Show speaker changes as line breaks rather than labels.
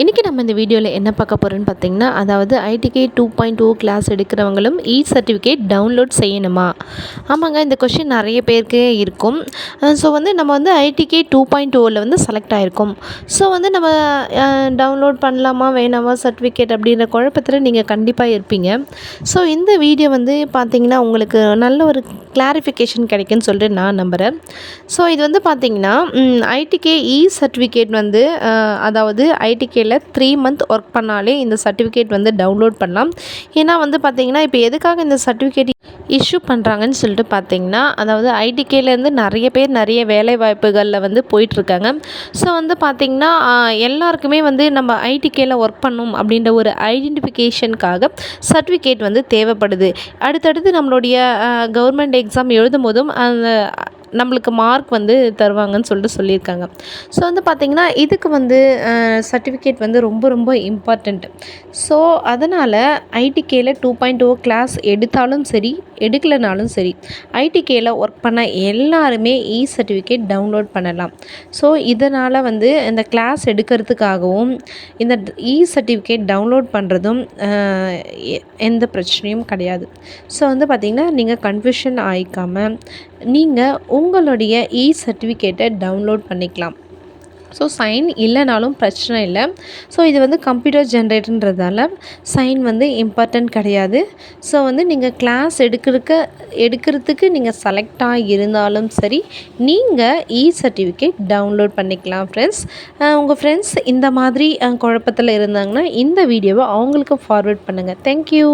இன்றைக்கி நம்ம இந்த வீடியோவில் என்ன பார்க்க போகிறோன்னு பார்த்தீங்கன்னா அதாவது ITK two point two class எடுக்கிறவங்களும் இ சர்டிஃபிகேட் டவுன்லோட் செய்யணுமா? ஆமாங்க இந்த கொஷின் நிறைய பேருக்கு இருக்கும். ஸோ வந்து நம்ம வந்து ஐடிகே டூ பாயிண்ட் டூவில் வந்து செலக்ட் ஆகிருக்கும் ஸோ வந்து நம்ம டவுன்லோட் பண்ணலாமா வேணாமா சர்டிஃபிகேட் அப்படின்ற குழப்பத்தில் நீங்கள் கண்டிப்பாக இருப்பீங்க. ஸோ இந்த வீடியோ வந்து பார்த்தீங்கன்னா உங்களுக்கு நல்ல ஒரு கிளாரிஃபிகேஷன் கிடைக்குன்னு சொல்லிட்டு நான் நம்புகிறேன் ஸோ இது வந்து பார்த்திங்கன்னா ஐடிகே இ சர்டிஃபிகேட் வந்து அதாவது ஐடிகேயில் த்ரீ மந்த் ஒர்க் பண்ணாலே இந்த சர்டிஃபிகேட் வந்து டவுன்லோட் பண்ணலாம். ஏன்னா வந்து பார்த்திங்கன்னா இப்போ எதுக்காக இந்த சர்டிஃபிகேட் இஷ்யூ பண்ணுறாங்கன்னு சொல்லிட்டு பார்த்தீங்கன்னா அதாவது ஐடிகேலேருந்து நிறைய பேர் நிறைய வேலை வாய்ப்புகளில் வந்து போயிட்டுருக்காங்க. ஸோ வந்து பார்த்திங்கன்னா எல்லாருக்குமே வந்து நம்ம ஐடிகேயில் ஒர்க் பண்ணும் அப்படின்ற ஒரு ஐடென்டிஃபிகேஷனுக்காக சர்டிஃபிகேட் வந்து தேவைப்படுது. அடுத்தடுத்து நம்மளுடைய கவர்மெண்ட் எக்ஸாம் எழுதும் போதும் அந்த நம்மளுக்கு மார்க் வந்து தருவாங்கன்னு சொல்லிட்டு சொல்லியிருக்காங்க. ஸோ வந்து பார்த்திங்கன்னா இதுக்கு வந்து சர்டிஃபிகேட் வந்து ரொம்ப ரொம்ப இம்பார்ட்டண்ட் ஸோ அதனால் ஐடிகேயில் டூ பாயிண்ட் டூ கிளாஸ் எடுத்தாலும் சரி எடுக்கலைனாலும் சரி ஐடிகேயில் ஒர்க் பண்ண எல்லாருமே இ சர்டிஃபிகேட் டவுன்லோட் பண்ணலாம். ஸோ இதனால் வந்து இந்த கிளாஸ் எடுக்கிறதுக்காகவும் இந்த இ சர்டிஃபிகேட் டவுன்லோட் பண்ணுறதும் எ- எந்த பிரச்சனையும் கிடையாது. ஸோ வந்து பார்த்திங்கன்னா நீங்கள் கன்ஃபியூஷன் ஆகிக்காமல் நீங்கள் உங்களுடைய இ சர்டிஃபிகேட்டை டவுன்லோட் பண்ணிக்கலாம். ஸோ சைன் இல்லைனாலும் பிரச்சனை இல்லை. ஸோ இது வந்து கம்ப்யூட்டர் ஜென்ரேட்டர்ன்றதால சைன் வந்து இம்பார்ட்டன்ட் கிடையாது. ஸோ வந்து நீங்கள் கிளாஸ் எடுக்கிறக்க எடுக்கிறதுக்கு நீங்கள் செலக்டாக இருந்தாலும் சரி நீங்கள் இ சர்டிஃபிகேட் டவுன்லோட் பண்ணிக்கலாம் ஃப்ரெண்ட்ஸ் உங்கள் ஃப்ரெண்ட்ஸ் இந்த மாதிரி குழப்பத்தில் இருந்தாங்கன்னா இந்த வீடியோவை அவங்களுக்கு ஃபார்வர்ட் பண்ணுங்கள் தேங்க்யூ